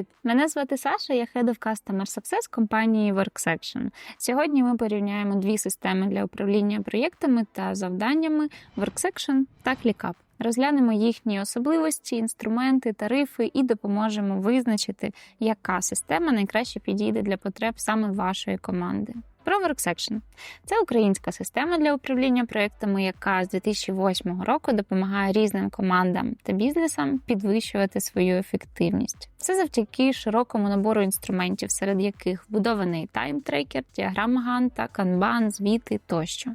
Привіт! Мене звати Саша, я Head of Customer Success компанії WorkSection. Сьогодні ми порівняємо дві системи для управління проєктами та завданнями WorkSection та ClickUp. Розглянемо їхні особливості, інструменти, тарифи і допоможемо визначити, яка система найкраще підійде для потреб саме вашої команди. Про WorkSection. Це українська система для управління проектами, яка з 2008 року допомагає різним командам та бізнесам підвищувати свою ефективність. Це завдяки широкому набору інструментів, серед яких вбудований таймтрекер, діаграма Ганта, канбан, звіти тощо.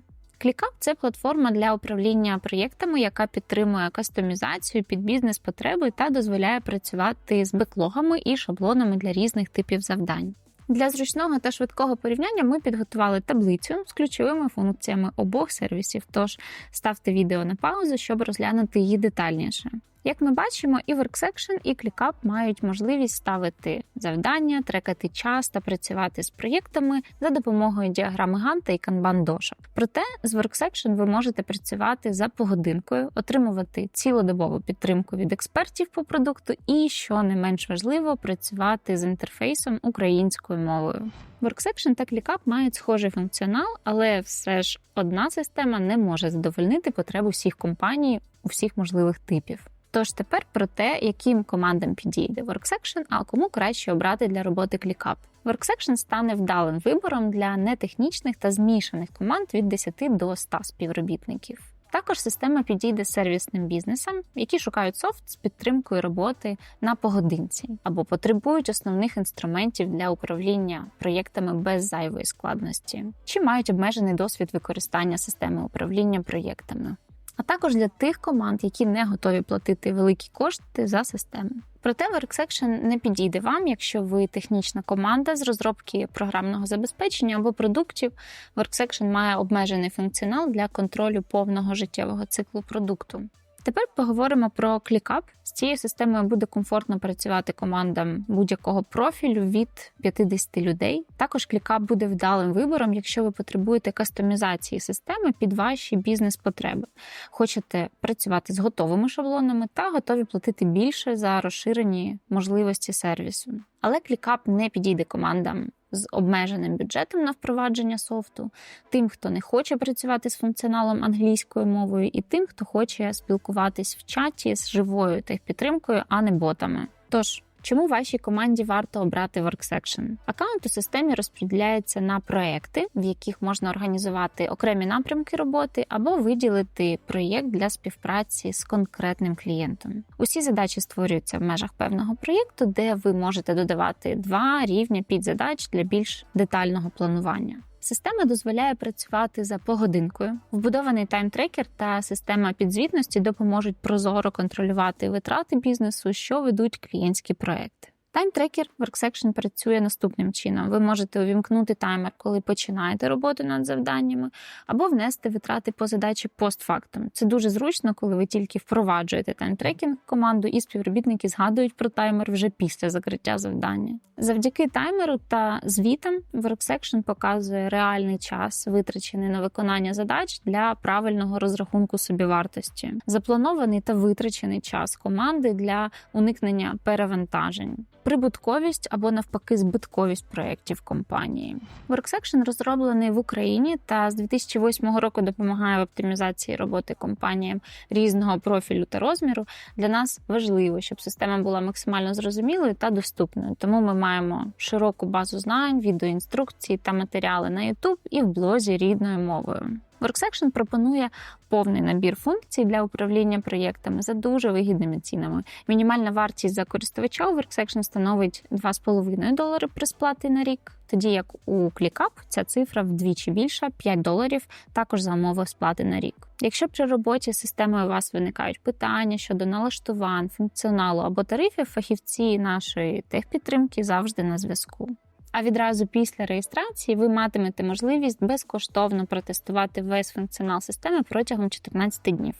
ClickUp – це платформа для управління проєктами, яка підтримує кастомізацію під бізнес-потреби та дозволяє працювати з беклогами і шаблонами для різних типів завдань. Для зручного та швидкого порівняння ми підготували таблицю з ключовими функціями обох сервісів. Тож ставте відео на паузу, щоб розглянути її детальніше. Як ми бачимо, і WorkSection, і ClickUp мають можливість ставити завдання, трекати час та працювати з проєктами за допомогою діаграми Ганта і Kanban дошок. Проте з WorkSection ви можете працювати за погодинкою, отримувати цілодобову підтримку від експертів по продукту, і, що не менш важливо, працювати з інтерфейсом українською мовою. WorkSection та ClickUp мають схожий функціонал, але все ж одна система не може задовольнити потребу всіх компаній у всіх можливих типів. Тож тепер про те, яким командам підійде WorkSection, а кому краще обрати для роботи ClickUp. WorkSection стане вдалим вибором для нетехнічних та змішаних команд від 10 до 100 співробітників. Також система підійде сервісним бізнесам, які шукають софт з підтримкою роботи на погодинці або потребують основних інструментів для управління проєктами без зайвої складності, чи мають обмежений досвід використання системи управління проєктами а також для тих команд, які не готові платити великі кошти за систему. Проте WorkSection не підійде вам, якщо ви технічна команда з розробки програмного забезпечення або продуктів. WorkSection має обмежений функціонал для контролю повного життєвого циклу продукту. Тепер поговоримо про ClickUp. З цією системою буде комфортно працювати командам будь-якого профілю від 50 людей. Також ClickUp буде вдалим вибором, якщо ви потребуєте кастомізації системи під ваші бізнес-потреби. Хочете працювати з готовими шаблонами та готові платити більше за розширені можливості сервісу. Але ClickUp не підійде командам з обмеженим бюджетом на впровадження софту, тим, хто не хоче працювати з функціоналом англійською мовою, і тим, хто хоче спілкуватись в чаті з живою техпідтримкою, а не ботами. Тож Чому вашій команді варто обрати WorkSection? Аккаунт у системі розподіляється на проекти, в яких можна організувати окремі напрямки роботи або виділити проєкт для співпраці з конкретним клієнтом. Усі задачі створюються в межах певного проєкту, де ви можете додавати два рівня підзадач для більш детального планування. Система дозволяє працювати за погодинкою. Вбудований таймтрекер та система підзвітності допоможуть прозоро контролювати витрати бізнесу, що ведуть клієнтські проекти. Таймтрекер WorkSection працює наступним чином: ви можете увімкнути таймер, коли починаєте роботу над завданнями, або внести витрати по задачі постфактум. Це дуже зручно, коли ви тільки впроваджуєте таймтрекінг команду, і співробітники згадують про таймер вже після закриття завдання. Завдяки таймеру та звітам WorkSection показує реальний час, витрачений на виконання задач для правильного розрахунку собівартості, запланований та витрачений час команди для уникнення перевантажень прибутковість або навпаки збитковість проєктів компанії. WorkSection розроблений в Україні та з 2008 року допомагає в оптимізації роботи компаніям різного профілю та розміру. Для нас важливо, щоб система була максимально зрозумілою та доступною. Тому ми маємо широку базу знань, відеоінструкції та матеріали на YouTube і в блозі рідною мовою. WorkSection пропонує повний набір функцій для управління проєктами за дуже вигідними цінами. Мінімальна вартість за користувача у WorkSection становить 2,5 долари при сплаті на рік. Тоді як у ClickUp ця цифра вдвічі більша 5 доларів також за умови сплати на рік. Якщо при роботі з системою у вас виникають питання щодо налаштувань, функціоналу або тарифів, фахівці нашої техпідтримки завжди на зв'язку. А відразу після реєстрації ви матимете можливість безкоштовно протестувати весь функціонал системи протягом 14 днів.